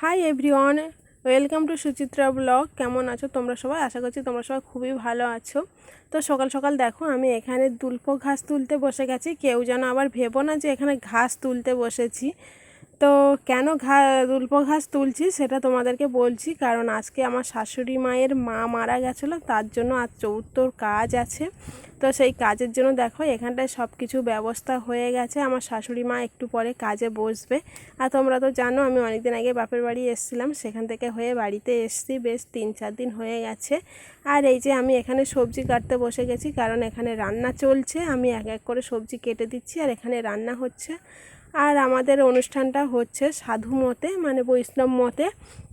Hi everyone welcome to Suchitra blog কেমন আছো তোমরা সবাই? আশা করছি তোমরা সবাই খুবই ভালো আছো। তো সকাল সকাল দেখো, আমি এখানে দুল্প ঘাস তুলতে বসে গেছি। কেউ যেন আবার ভেবো না যে এখানে ঘাস তুলতে বসেছি। তো কেন ঘা, দুল্প ঘাস তুলছি সেটা তোমাদেরকে বলছি, কারণ আজকে আমার শাশুড়ি মায়ের মা মারা গেছিল, তার জন্য আজ চৌত্তর কাজ আছে। তো সেই কাজের জন্য দেখো, এখানটায় সব কিছু ব্যবস্থা হয়ে গেছে, আমার শাশুড়ি মা একটু পরে কাজে বসবে। আর তোমরা তো জানো, আমি অনেকদিন আগে বাপের বাড়ি এসেছিলাম, সেখান থেকে হয়ে বাড়িতে এসছি, বেশ তিন চার দিন হয়ে গেছে। আর এই যে আমি এখানে সবজি কাটতে বসে গেছি, কারণ এখানে রান্না চলছে, আমি এক এক করে সবজি কেটে দিচ্ছি, আর এখানে রান্না হচ্ছে। আর আমাদের অনুষ্ঠানটা হচ্ছে সাধু মতে মানে বৈষ্ণব মতে।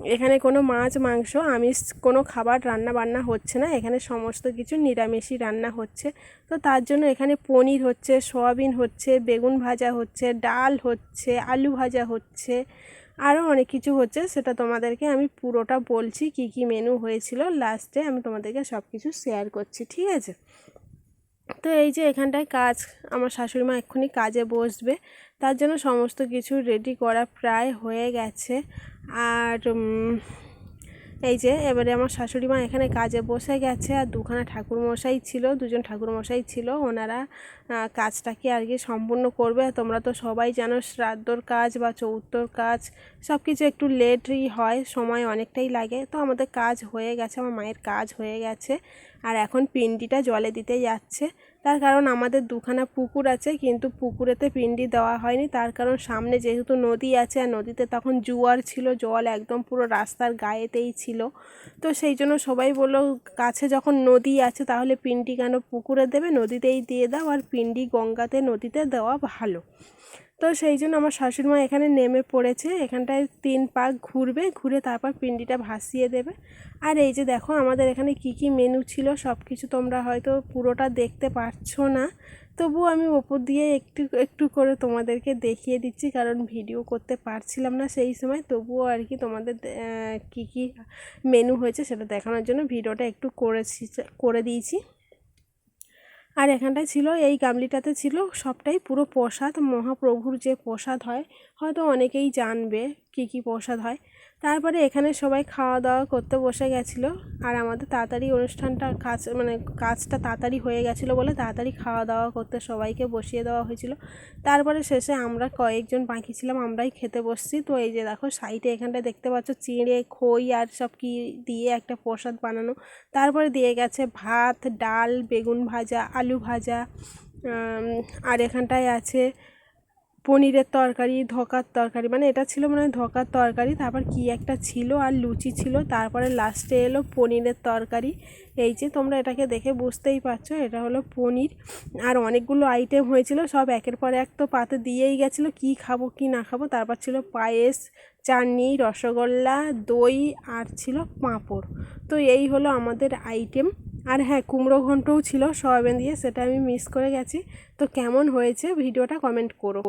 এখানে কোনো মাছ, মাংস, আমিষ, কোনো খাবার রান্না বান্না হচ্ছে না। এখানে সমস্ত কিছু নিরামিষই রান্না হচ্ছে। তো তার জন্য এখানে পনির হচ্ছে, সয়াবিন হচ্ছে, বেগুন ভাজা হচ্ছে, ডাল হচ্ছে, আলু ভাজা হচ্ছে আরও অনেক কিছু হচ্ছে। সেটা তোমাদেরকে আমি পুরোটা বলছি, কি কি মেনু হয়েছিল। লাস্টে আমি তোমাদেরকে সব কিছু শেয়ার করছি, ঠিক আছে? তো এই যে এখানটায় কাজ, আমার শাশুড়ি মা এক্ষুনি কাজে বসবে। তার জন্য সমস্ত কিছু রেডি করা প্রায় হয়ে গেছে। আর এই যে এবারে আমার শাশুড়ি মা এখানে কাজে বসে গেছে। আর দুখানা ঠাকুরমশাই ছিল, দুজন ঠাকুরমশাই ছিল। ওনারা কাজটাকে আর কি সম্পূর্ণ করবে। তোমরা তো সবাই জানো শ্রাদ্ধর কাজ বা চৌত্তর কাজ সব কিছু একটু লেটই হয়, সময় অনেকটাই লাগে। তো আমাদের কাজ হয়ে গেছে, আমার মায়ের কাজ হয়ে গেছে। আর এখন পিন্ডিটা জলে দিতে যাচ্ছে। তার কারণ আমাদের দুখানা পুকুর আছে, কিন্তু পুকুরেতে পিন্ডি দেওয়া হয়নি। তার কারণ সামনে যেহেতু নদী আছে, আর নদীতে তখন জোয়ার ছিল, জল একদম পুরো রাস্তার গায়েতেই ছিল। তো সেই জন্য সবাই বলল, কাছে যখন নদী আছে, তাহলে পিন্ডি কেন পুকুরে দেবে? নদীতেই দিয়ে দাও, আর পিন্ডি গঙ্গাতে, নদীতে দেওয়া ভালো। তো সেই জন্য আমার শাশুড়িমা এখানে নেমে পড়েছে। এখানটায় তিন পাক ঘুরবে, ঘুরে তারপর পিন্ডিটা ভাসিয়ে দেবে। আর এই যে দেখো, আমাদের এখানে কি কি মেনু ছিল সব কিছু তোমরা হয়তো পুরোটা দেখতে পারছ না। তবুও আমি ওপর দিয়ে একটু একটু করে তোমাদেরকে দেখিয়ে দিচ্ছি, কারণ ভিডিও করতে পারছিলাম না সেই সময়। তবুও আর কি তোমাদের কি কি মেনু হয়েছে সেটা দেখানোর জন্য ভিডিওটা একটু করেছি, করে দিয়েছি। আর এখানটায় ছিল, এই গামলিটাতে ছিল সবটাই পুরো প্রসাদ, মহাপ্রভুর যে প্রসাদ হয়, হয়তো অনেকেই জানবে। কী কী প্রসাদ হয়। তারপরে এখানে সবাই খাওয়া দাওয়া করতে বসে গেছিল। আর আমাদের তাড়াতাড়ি অনুষ্ঠানটা কাজ মানে কাজটা তাড়াতাড়ি হয়ে গেছিল বলে তাড়াতাড়ি খাওয়া দাওয়া করতে সবাইকে বসিয়ে দেওয়া হয়েছিল। তারপরে শেষে আমরা কয়েকজন বাকি ছিলাম, আমরাই খেতে বসছি। তো এই যে দেখো সাইডে এখানটায় দেখতে পাচ্ছ, চিঁড়ে, খই আর সব কি দিয়ে একটা প্রসাদ বানানো। তারপরে দিয়ে গেছে ভাত, ডাল, বেগুন ভাজা, আলু ভাজা আর এখানটায় আছে পনিরের তরকারি, ধকার তরকারি মানে এটা ছিল মানে ধকার তরকারি, তারপর কি একটা ছিল আর লুচি ছিল, তারপরে লাস্টে এলো পনিরের তরকারি। এই যে তোমরা এটাকে দেখে বুঝতেই পারছ, এটা হলো পনির। আর অনেকগুলো আইটেম হয়েছিল, সব একের পর এক তো পাতে দিয়েই গেছিল, কি খাব, কি না খাব। তারপর ছিল পায়েস, চাটনি, রসগোল্লা, দই আর ছিল পাঁপড়। তো এই হলো আমাদের আইটেম আর হ্যাঁ কুমড়ো ঘন্টও ছিল, সয়াবিন দিয়ে, সেটা আমি মিস করে গেছি। তো কেমন হয়েছে? ভিডিওটা কমেন্ট করো।